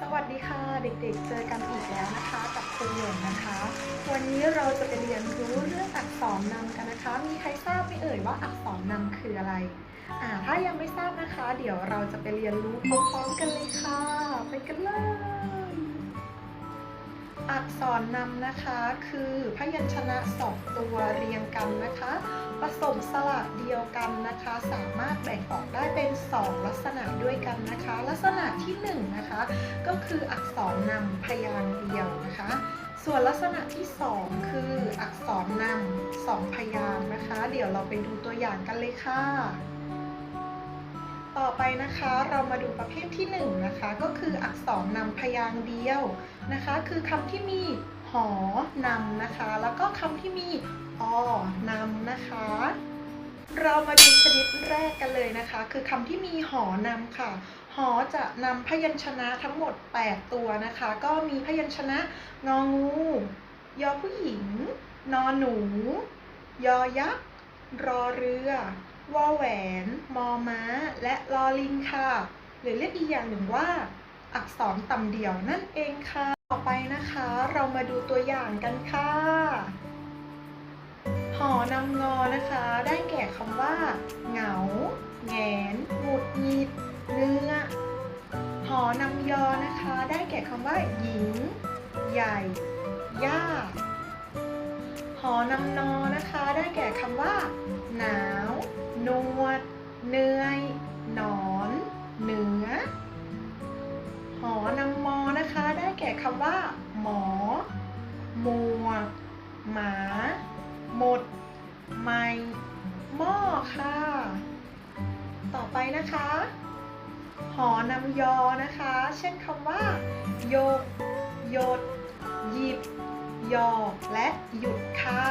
สวัสดีค่ะเด็กๆ เจอกันอีกแล้วนะคะกับครูหยงนะคะ วันนี้เราจะไปเรียนรู้เรื่องอักษรนำกันนะคะ มีใครทราบไหมเอ่ยว่าอักษรนำคืออะไรอ่าถ้ายังไม่ทราบนะคะ เดี๋ยวเราจะไปเรียนรู้พร้อมๆกันเลยค่ะ ไปกันเลย อักษรนำนะคะคือพยัญชนะสองตัวเรียงกันนะคะผสมสระเดียวกันนะคะ สามารถแบ่งออกได้เป็น 2 ลักษณะด้วยกันนะคะ ลักษณะที่1นงนะคะก็คืออักษรนำพยางค์เดียวนะคะ ส่วนลักษณะที่ 2 คืออักษรนำสองพยางค์นะคะ เดี๋ยวเราไปดูตัวอย่างกันเลยค่ะต่อไปนะคะเรามาดูประเภทที่1นะคะก็คืออักษรนำพยางค์เดียวนะคะ คือคำที่มีหอนำนะคะ แล้วก็คำที่มีอนำนะคะ เรามาดูชนิดแรกกันเลยนะคะ คือคำที่มีหอนำค่ะ หอจะนำพยัญชนะทั้งหมด 8 ตัวนะคะ ก็มีพยัญชนะงองู ยอผู้หญิง นอนหนู ยอยักษ์ รอเรือวอแหวน มอม้า และลอลิงค่ะ หรือเรียกอีกอย่างหนึ่งว่า อักษรต่ำเดี่ยวนั่นเองค่ะ ต่อไปนะคะ เรามาดูตัวอย่างกันค่ะ หอนำงอนะคะ ได้แก่คำว่า เหงา แงนหงุดหงิดเนื้อหอนำยอนะคะ ได้แก่คำว่า หญิง ใหญ่ ย่าหอนำนอนะคะ ได้แก่คำว่า หนาว นวด เนื่อย หนอน เหนือ หอนำมอนะคะ ได้แก่คำว่า หมอ มัว หมา หมดไม่หม้อค่ะ ต่อไปนะคะ หอนำยอนะคะ เช่นคำว่า โยกหยดหยิบ ยอ และหยุดค่ะ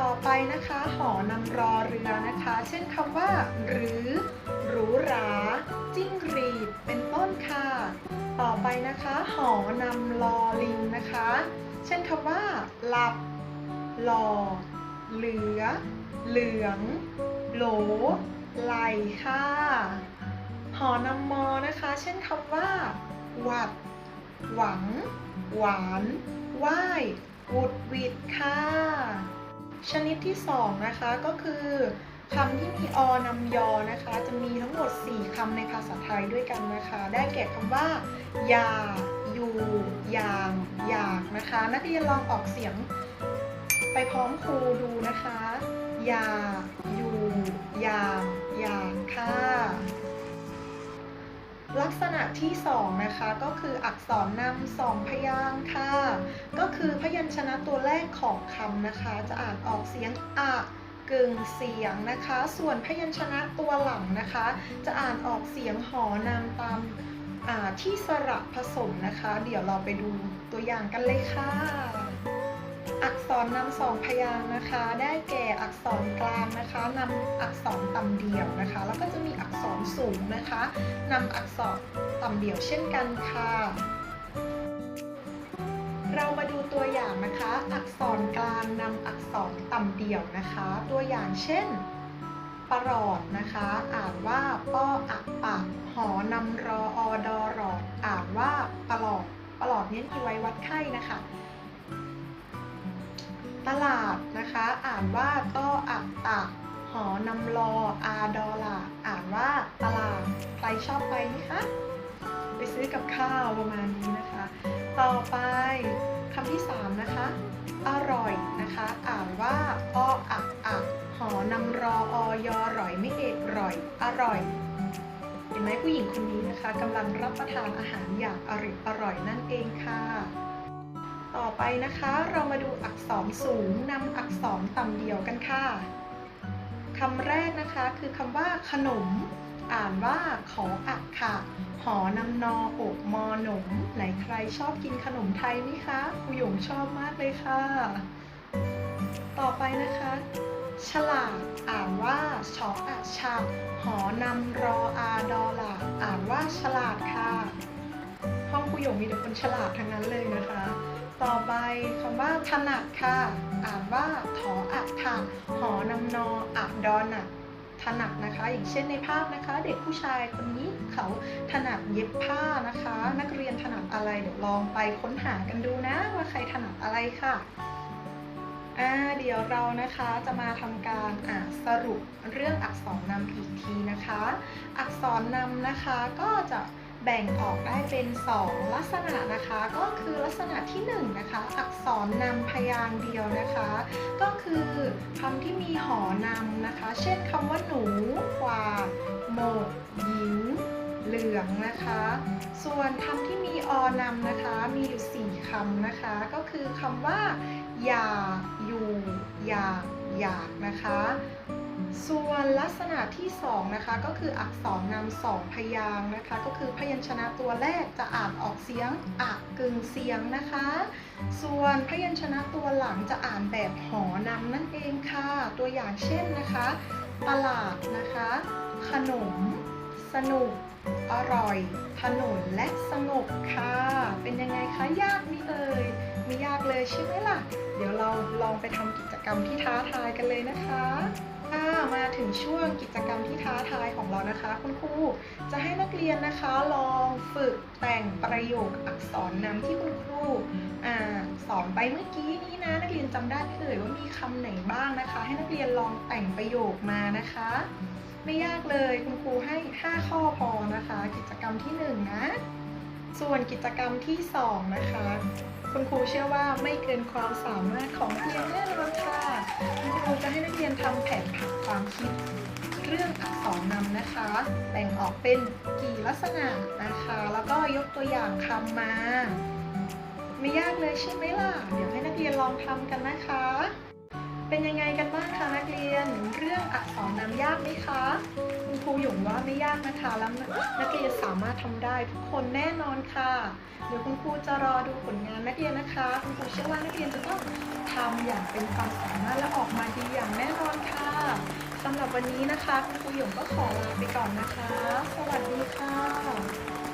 ต่อไปนะคะ หอนำรอเรือนะคะ เช่นคำว่า หรือ หรูหรา จิ้งรีด เป็นต้นค่ะ ต่อไปนะคะ หอนำลอลิงนะคะ เช่นคำว่า หลับ หลอเหลือ เหลือง โหล ไหลค่ะ หอนำมอนะคะ เช่นคำว่า หวัด หวัง หวานไหว้วุดวิดค่ะ ชนิดที่สองนะคะก็คือคำที่มีอนำยอนะคะ จะมีทั้งหมด 4คำในภาษาไทยด้วยกันนะคะ ได้แก่คำว่า ยา อยู่อย่าง อยากนะคะ นักเรียนลองออกเสียง ไปพร้อมครูดูนะคะ ยาอยู่อย่างอยากค่ะ ลักษณะที่สองนะคะ ก็คืออักษรนำสองพยางค์ค่ะ ก็คือพยัญชนะตัวแรกของคำนะคะ จะอ่านออกเสียงอะกึ่งเสียงนะคะ ส่วนพยัญชนะตัวหลังนะคะ จะอ่านออกเสียงหอนำตามที่สระผสมนะคะ เดี๋ยวเราไปดูตัวอย่างกันเลยค่ะ อักษรนำสองพยางค์นะคะ ได้แก่อักษรกลางนะคะนำอักษรต่ำเดี่ยวนะคะ แล้วก็จะมีอักษรสูงนะคะนำอักษรต่ำเดี่ยวเช่นกันค่ะ เรามาดูตัวอย่างนะคะ อักษรกลางนำอักษรต่ำเดี่ยวนะคะ ตัวอย่างเช่นประหลอดนะคะ อ่านว่าป้ออะปะหอนำรออดอรอด อ่านว่าประหลอดประหลอดนี้มีไว้วัดไข้นะคะ ตลาดนะคะ อ่านว่าต้ออักตะหอนำรออาดอลาอ่านว่าตลาดใครชอบไปไหมคะ ไปซื้อกับข้าวประมาณนี้นะคะ ต่อไปคำที่สามนะคะ อร่อยนะคะ อ่านว่าอ้ออักอักหอนำรออยอร่อยไม่เอกร่อย อร่อยเห็นไหมผู้หญิงคนนี้นะคะกำลังรับประทานอาหารอย่างอร่อยอร่อยนั่นเองค่ะ ต่อไปนะคะ เรามาดูอักษรสูงนำอักษรต่ำเดียวกันค่ะคำแรกนะคะคือคำว่าขนม อ่านว่าขออักค่ะ หอนำนออกมอหนม ไหนใครชอบกินขนมไทยไหมคะครูหยงชอบมากเลยค่ะ ต่อไปนะคะ ฉลาด อ่านว่าชออะชาหอนำรออาดอลาอ่านว่าฉลาดค่ะ ห้องครูหยงมีแต่คนฉลาดทั้งนั้นเลยนะคะ ต่อไปคำว่าถนัดค่ะ อ่านว่าถออัดค่ะหอนำนออัดดอนัดถนัดนะคะ อย่างเช่นในภาพนะคะ เด็กผู้ชายคนนี้เขาถนัดเย็บผ้านะคะ นักเรียนถนัดอะไรเดี๋ยวลองไปค้นหากันดูนะว่าใครถนัดอะไรค่ะอ่าเดี๋ยวเรานะคะจะมาทำการอ่าสรุปเรื่องอักษรนำอีกทีนะคะ อักษรนำนะคะก็จะ แบ่งออกได้เป็น 2 ลักษณะนะคะ ก็คือลักษณะที่1นะคะ อักษรนำพยางค์เดียวนะคะ ก็คือคำที่มีหอนำนะคะ เช่นคำว่าหนูกวาดหมดหญิงเหลืองนะคะ ส่วนคำที่มีอนำนะคะ มีอยู่ 4คำนะคะ ก็คือคำว่า อย่า อยู่ อยาก อยากนะคะ ส่วนลักษณะที่2นะคะก็คืออักษรนำสองพยางนะคะ ก็คือพยัญชนะตัวแรกจะอ่านออกเสียงอะกึ่งเสียงนะคะ ส่วนพยัญชนะตัวหลังจะอ่านแบบหอนำนั่นเองค่ะ ตัวอย่างเช่นนะคะ ตลาดนะคะ ขนม สนุก อร่อย ถนนและสงบค่ะ เป็นยังไงคะยากไหมเอ่ยไม่ยากเลยใช่ไหมล่ะ เดี๋ยวเราลองไปทำกิจกรรมที่ท้าทายกันเลยนะคะ ค่ะ มาถึงช่วงกิจกรรมที่ท้าทายของเรานะคะ คุณครูจะให้นักเรียนนะคะลองฝึกแต่งประโยคอักษรนำที่คุณครูอสอนไปเมื่อกี้นี้นะ นักเรียนจำได้ไหมเอ่ยว่ามีคำไหนบ้างนะคะ ให้นักเรียนลองแต่งประโยคมานะคะ ไม่ยากเลยคุณครูให้ 5 ข้อพอนะคะ กิจกรรมที่ 1 นะ ส่วนกิจกรรมที่ 2 นะคะ คุณครูเชื่อว่าไม่เกินความสามารถของนักเรียนแน่นอนค่ะคุณครูจะให้นักเรียนทำแผนผังความคิด เรื่องอักษรนำนะคะ แบ่งออกเป็นกี่ลักษณะนะคะ แล้วก็ยกตัวอย่างคำมา ไม่ยากเลยใช่ไหมล่ะ เดี๋ยวให้นักเรียนลองทำกันนะคะ เป็นยังไงกันบ้างคะนักเรียน เรื่องอักษรนำยากไหมคะ ครูหยงว่าไม่ยากนะคะแล้วนักเรียนสามารถทำได้ทุกคนแน่นอนค่ะ เดี๋ยวคุณครูจะรอดูผลงานนักเรียนนะคะ คุณครูเชื่อว่านักเรียนจะต้องทำอย่างเป็นความสามารถและออกมาดีอย่างแน่นอนค่ะสำหรับวันนี้นะคะ คุณครูหยงก็ขอลาไปก่อนนะคะ สวัสดีค่ะ